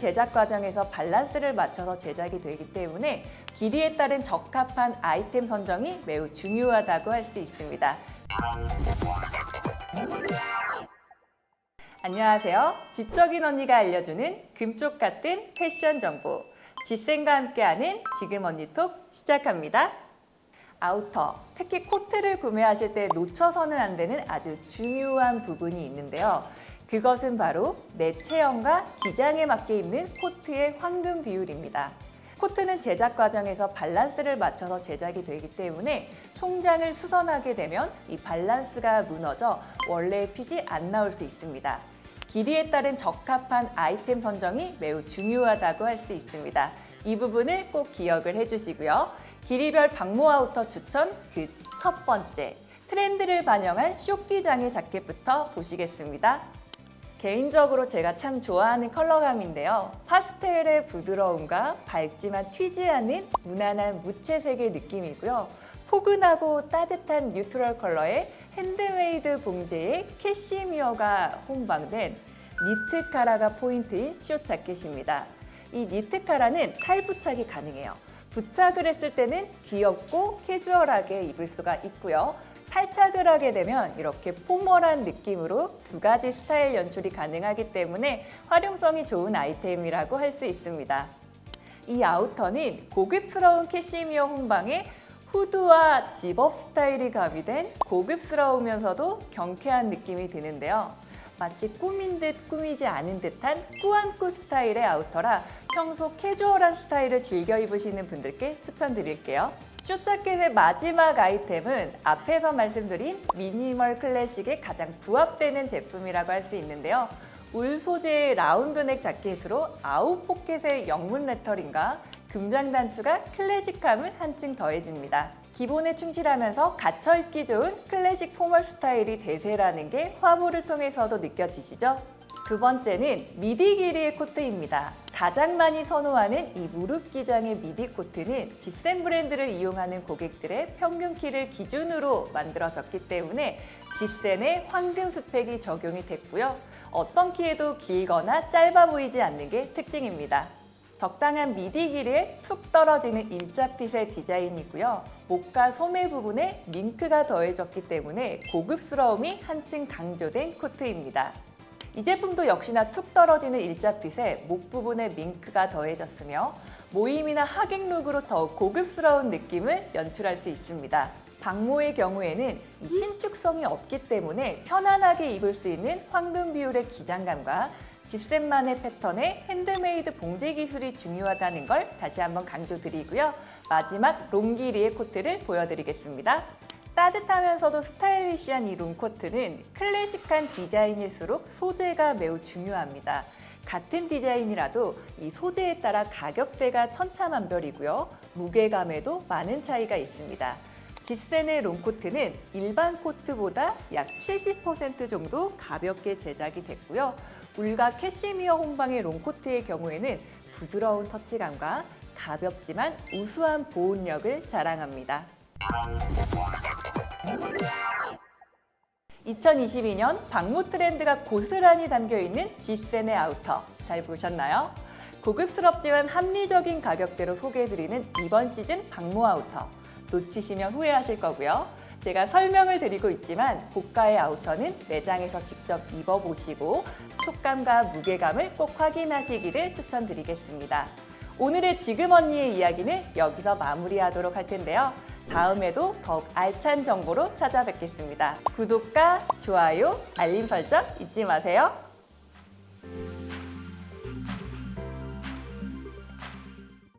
제작 과정에서 밸런스를 맞춰서 제작이 되기 때문에 길이에 따른 적합한 아이템 선정이 매우 중요하다고 할 수 있습니다. 안녕하세요. 지적인 언니가 알려주는 금쪽 같은 패션 정보. 지쌤과 함께하는 지금 언니 톡 시작합니다. 아우터, 특히 코트를 구매하실 때 놓쳐서는 안 되는 아주 중요한 부분이 있는데요. 그것은 바로 내 체형과 기장에 맞게 입는 코트의 황금 비율입니다. 코트는 제작 과정에서 밸런스를 맞춰서 제작이 되기 때문에 총장을 수선하게 되면 이 밸런스가 무너져 원래의 핏이 안 나올 수 있습니다. 길이에 따른 적합한 아이템 선정이 매우 중요하다고 할 수 있습니다. 이 부분을 꼭 기억을 해주시고요. 길이별 방모 아우터 추천 그 첫 번째 트렌드를 반영한 쇼기장의 자켓부터 보시겠습니다. 개인적으로 제가 참 좋아하는 컬러감인데요. 파스텔의 부드러움과 밝지만 튀지 않는 무난한 무채색의 느낌이고요. 포근하고 따뜻한 뉴트럴 컬러의 핸드메이드 봉제에 캐시미어가 혼방된 니트 카라가 포인트인 숏 자켓입니다. 이 니트 카라는 탈부착이 가능해요. 부착을 했을 때는 귀엽고 캐주얼하게 입을 수가 있고요. 탈착을 하게 되면 이렇게 포멀한 느낌으로 두 가지 스타일 연출이 가능하기 때문에 활용성이 좋은 아이템이라고 할 수 있습니다. 이 아우터는 고급스러운 캐시미어 혼방에 후드와 집업 스타일이 가미된 고급스러우면서도 경쾌한 느낌이 드는데요. 마치 꾸민 듯 꾸미지 않은 듯한 꾸안꾸 스타일의 아우터라 평소 캐주얼한 스타일을 즐겨 입으시는 분들께 추천드릴게요. 숏자켓의 마지막 아이템은 앞에서 말씀드린 미니멀 클래식에 가장 부합되는 제품이라고 할 수 있는데요. 울 소재의 라운드넥 자켓으로 아웃 포켓의 영문 레터링과 금장 단추가 클래식함을 한층 더해줍니다. 기본에 충실하면서 갇혀 입기 좋은 클래식 포멀 스타일이 대세라는 게 화보를 통해서도 느껴지시죠? 두 번째는 미디 길이의 코트입니다. 가장 많이 선호하는 이 무릎 기장의 미디 코트는 지센 브랜드를 이용하는 고객들의 평균 키를 기준으로 만들어졌기 때문에 지센의 황금 스펙이 적용이 됐고요. 어떤 키에도 길거나 짧아 보이지 않는 게 특징입니다. 적당한 미디 길이에 툭 떨어지는 일자핏의 디자인이고요. 목과 소매 부분에 링크가 더해졌기 때문에 고급스러움이 한층 강조된 코트입니다. 이 제품도 역시나 툭 떨어지는 일자핏에 목 부분에 밍크가 더해졌으며 모임이나 하객 룩으로 더욱 고급스러운 느낌을 연출할 수 있습니다. 방모의 경우에는 이 신축성이 없기 때문에 편안하게 입을 수 있는 황금 비율의 기장감과 지센만의 패턴의 핸드메이드 봉제 기술이 중요하다는 걸 다시 한번 강조드리고요. 마지막 롱 길이의 코트를 보여드리겠습니다. 따뜻하면서도 스타일리시한 이 롱코트는 클래식한 디자인일수록 소재가 매우 중요합니다. 같은 디자인이라도 이 소재에 따라 가격대가 천차만별이고요. 무게감에도 많은 차이가 있습니다. 지센의 롱코트는 일반 코트보다 약 70% 정도 가볍게 제작이 됐고요. 울과 캐시미어 혼방의 롱코트의 경우에는 부드러운 터치감과 가볍지만 우수한 보온력을 자랑합니다. 2022년 방무 트렌드가 고스란히 담겨 있는 지센의 아우터 잘 보셨나요? 고급스럽지만 합리적인 가격대로 소개해드리는 이번 시즌 방무 아우터 놓치시면 후회하실 거고요. 제가 설명을 드리고 있지만 고가의 아우터는 매장에서 직접 입어보시고 촉감과 무게감을 꼭 확인하시기를 추천드리겠습니다. 오늘의 지금 언니의 이야기는 여기서 마무리하도록 할 텐데요. 다음에도 더욱 알찬 정보로 찾아뵙겠습니다. 구독과 좋아요, 알림 설정 잊지 마세요.